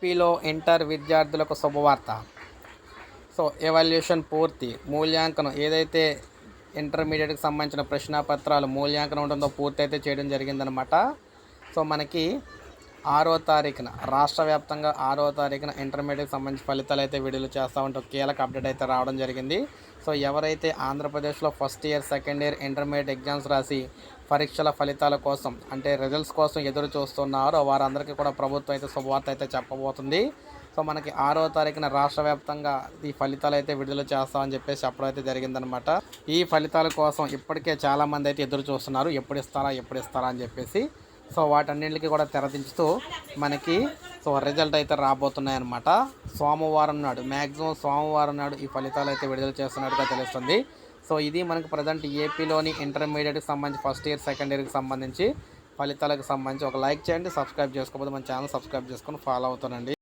ఎస్పిలో inter విద్యార్థులకు శుభవార్త. So evaluation పూర్తి. మూల్యాంకనం ఏదైతే ఇంటర్మీడియట్కి సంబంధించిన ప్రశ్నపత్రాలు మూల్యాంకనం ఉంటుందో పూర్తి అయితే చేయడం జరిగిందనమాట సో మనకి ఆరో తారీఖున రాష్ట్ర వ్యాప్తంగా ఆరో తారీఖున ఇంటర్మీడియట్కి సంబంధించి ఫలితాలు అయితే విడుదల చేస్తూ ఉంటే కీలక అప్డేట్ అయితే రావడం జరిగింది. సో ఎవరైతే ఆంధ్రప్రదేశ్లో first year second year intermediate exams రాసి పరీక్షల ఫలితాల కోసం అంటే రిజల్ట్స్ కోసం ఎదురు చూస్తున్నారో వారందరికీ కూడా ప్రభుత్వం అయితే శుభవార్త అయితే చెప్పబోతుంది. సో మనకి ఆరో తారీఖున రాష్ట్ర వ్యాప్తంగా ఈ ఫలితాలు అయితే విడుదల చేస్తామని చెప్పేసి అప్పుడైతే జరిగిందనమాట ఈ ఫలితాల కోసం ఇప్పటికే చాలామంది అయితే ఎదురు చూస్తున్నారు. ఎప్పుడు ఇస్తారా ఎప్పుడు ఇస్తారా అని చెప్పేసి. సో వాటన్నింటికి కూడా తెరదించుతూ మనకి సో రిజల్ట్ అయితే రాబోతున్నాయి అనమాట సోమవారం నాడు మ్యాక్సిమం సోమవారం నాడు ఈ ఫలితాలు అయితే విడుదల చేస్తున్నట్టుగా తెలుస్తుంది. సో ఇది మనకు ప్రజెంట్ ఏపీలోని ఇంటర్మీడియట్కి సంబంధించి ఫస్ట్ ఇయర్ సెకండ్ ఇయర్కి సంబంధించి ఫలితాలకు సంబంధించి ఒక లైక్ చేయండి సబ్స్క్రైబ్ చేసుకోకపోతే మన ఛానల్ సబ్స్క్రైబ్ చేసుకొని ఫాలో అవుతానండి